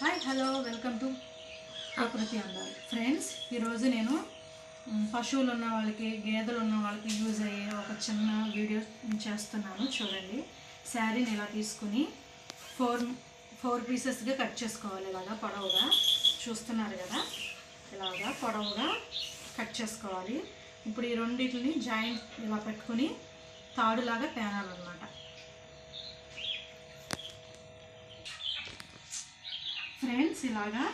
Hi hello welcome to ప్రకృతి అందాలు friends ఈరోజు నేను పశువులు ఉన్న వాళ్ళకి గేదెలు ఉన్న వాళ్ళకి యూజ్ అయ్యే ఒక చిన్న వీడియో చేస్తున్నాను. చూడండి. శారీని ఇలా తీసుకుని ఫోర్ ఫోర్ పీసెస్గా కట్ చేసుకోవాలి. ఇలాగా పొడవుగా. చూస్తున్నారు కదా? ఇలాగా పొడవుగా కట్ చేసుకోవాలి. ఇప్పుడు ఈ రెండింటిని జాయింట్ ఇలా పెట్టుకుని తాడులాగా పేనాలన్నమాట ఫ్రెండ్స్ ఇలాగా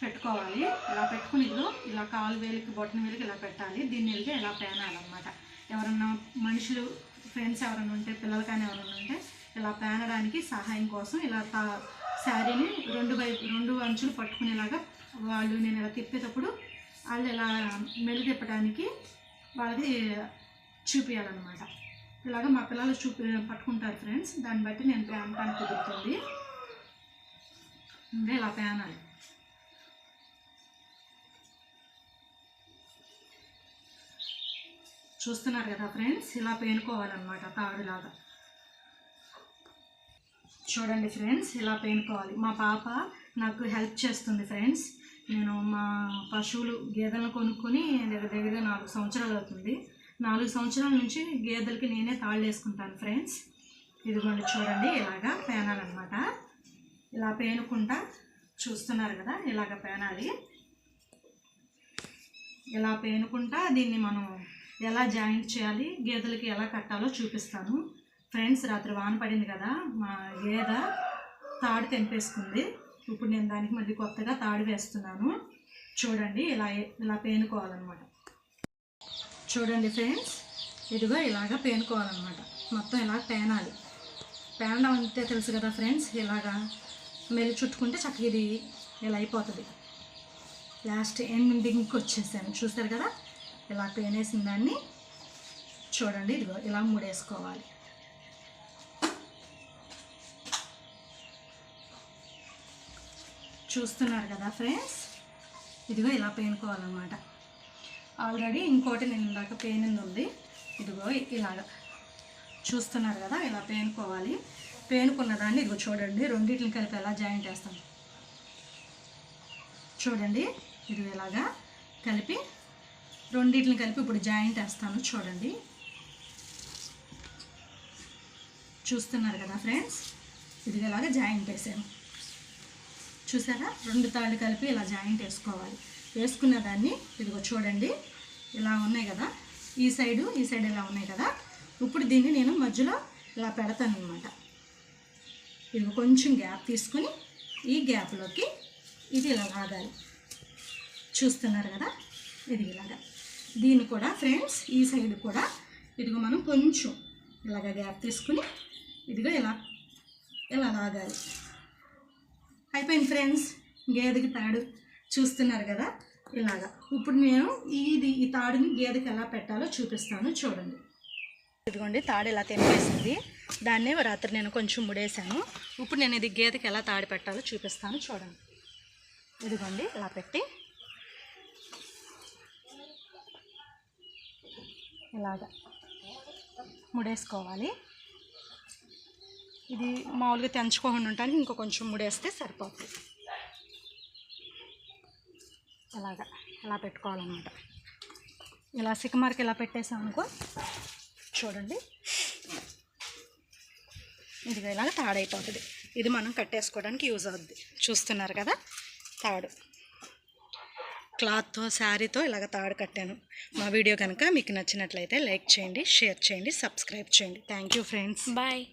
పెట్టుకోవాలి. ఇలా పెట్టుకుని ఇల్లు ఇలా కాలు వేలికి బొట్టన వేలికి ఇలా పెట్టాలి. దీన్ని వెళ్తే ఇలా పేనాలన్నమాట. ఎవరన్నా మనుషులు ఫ్రెండ్స్ ఎవరైనా ఉంటే పిల్లలు కానీ ఎవరైనా ఉంటే ఇలా పేనడానికి సహాయం కోసం ఇలా తా శారీని రెండు వైపు రెండు అంచులు పట్టుకునేలాగా వాళ్ళు నేను ఇలా తిప్పేటప్పుడు వాళ్ళు ఇలా మెలి తిప్పడానికి వాళ్ళది చూపించాలన్నమాట ఇలాగ మా పిల్లలు చూపి పట్టుకుంటారు ఫ్రెండ్స్. దాన్ని బట్టి నేను పేనటానికి కుదురుతుంది. ఇంకా ఇలా పేనాలి చూస్తున్నారు కదా ఫ్రెండ్స్ ఇలా పేనుకోవాలన్నమాట తాడులాగా. చూడండి ఫ్రెండ్స్ ఇలా పేనుకోవాలి. మా పాప నాకు హెల్ప్ చేస్తుంది ఫ్రెండ్స్ నేను మా పశువులు గేదెలను కొనుక్కొని దగ్గర దగ్గర నాలుగు సంవత్సరాలు అవుతుంది. నాలుగు సంవత్సరాల నుంచి గేదెలకి నేనే తాళ్ళు వేసుకుంటాను ఫ్రెండ్స్ ఇదిగోండి చూడండి ఇలాగా పేనాలన్నమాట. ఇలా పేనుకుంటా చూస్తున్నారు కదా ఇలాగ పేనాలి. ఇలా పేనుకుంటా దీన్ని మనం ఎలా జాయింట్ చేయాలి గేదెలకి ఎలా కట్టాలో చూపిస్తాను. ఫ్రెండ్స్ రాత్రి వాన పడింది కదా మా గేద తాడు తెంపేసుకుంది. ఇప్పుడు నేను దానికి మళ్ళీ కొత్తగా తాడు వేస్తున్నాను. చూడండి ఇలా ఇలా పేనుకోవాలన్నమాట. చూడండి ఫ్రెండ్స్ ఇదిగో ఇలాగ పేనుకోవాలన్నమాట. మొత్తం ఇలా పేనాలి. పేనడం అంతే తెలుసు కదా ఫ్రెండ్స్ ఇలాగా మీరు చుట్టుకుంటే చక్కగా ఇది ఇలా అయిపోతుంది. లాస్ట్ ఎండింగ్కి వచ్చేసాను. చూస్తారు కదా? ఇలా పేనేసిన దాన్ని చూడండి ఇదిగో ఇలా మూడేసుకోవాలి. చూస్తున్నారు కదా ఫ్రెండ్స్ ఇదిగో ఇలా పేనుకోవాలన్నమాట. ఆల్రెడీ ఇంకోటి నేను ఇందాక పేనింది ఉంది. ఇదిగో ఇలాగ. చూస్తున్నారు కదా? ఇలా పేనుకోవాలి. పేనుకున్న దాన్ని ఇదిగో చూడండి. రెండింటిని కలిపి ఎలా జాయింట్ వేస్తాం చూడండి. ఇది ఇలాగా కలిపి రెండింటిని కలిపి ఇప్పుడు జాయింట్ వేస్తాను చూడండి. చూస్తున్నారు కదా ఫ్రెండ్స్? ఇది ఇలాగ జాయింట్ వేసాను చూసారా? రెండు తాళ్ళు కలిపి ఇలా జాయింట్ వేసుకోవాలి వేసుకున్న దాన్ని ఇదిగో చూడండి. ఇలా ఉన్నాయి కదా. ఈ సైడు ఈ సైడ్ ఇలా ఉన్నాయి కదా. ఇప్పుడు దీన్ని నేను మధ్యలో ఇలా పెడతాను అనమాట ఇదిగో కొంచెం గ్యాప్ తీసుకుని ఈ గ్యాప్లోకి ఇది ఇలా లాగాలి. చూస్తున్నారు కదా? ఇది ఇలాగా. దీన్ని కూడా ఫ్రెండ్స్ ఈ సైడ్ కూడా ఇదిగో మనం కొంచెం ఇలాగ గ్యాప్ తీసుకుని ఇదిగో ఇలా ఇలా లాగాలి. అయిపోయింది ఫ్రెండ్స్ గేదెకి తాడు. చూస్తున్నారు కదా? ఇలాగా. ఇప్పుడు నేను ఇది ఈ తాడుని గేదెకి ఎలా పెట్టాలో చూపిస్తాను. చూడండి. ఇదిగోండి తాడు ఇలా తెంపేసింది. దాన్ని రాత్రి నేను కొంచెం ముడేశాను. ఇప్పుడు నేను ఇది గేదెకి ఎలా తాడి పెట్టాలో చూపిస్తాను చూడండి. ఇదిగోండి ఇలా పెట్టి ఇలాగా ముడేసుకోవాలి. ఇది మామూలుగా తెంచుకోకుండా ఉంటానికి ఇంకో కొంచెం ముడేస్తే సరిపోతుంది ఇలాగా ఇలా పెట్టుకోవాలన్నమాట. ఇలా సికమార్కి ఇలా పెట్టేసాం అనుకో చూడండి. ఇదిగో ఇలాగ తాడైపోతుంది. ఇది మనం కట్టేసుకోవడానికి యూజ్ అవుద్ది. చూస్తున్నారు కదా? తాడు. క్లాత్తో శారీతో ఇలాగ తాడు కట్టాను. మా వీడియో కనుక మీకు నచ్చినట్లయితే లైక్ చేయండి షేర్ చేయండి సబ్స్క్రైబ్ చేయండి. Thank you friends. బాయ్.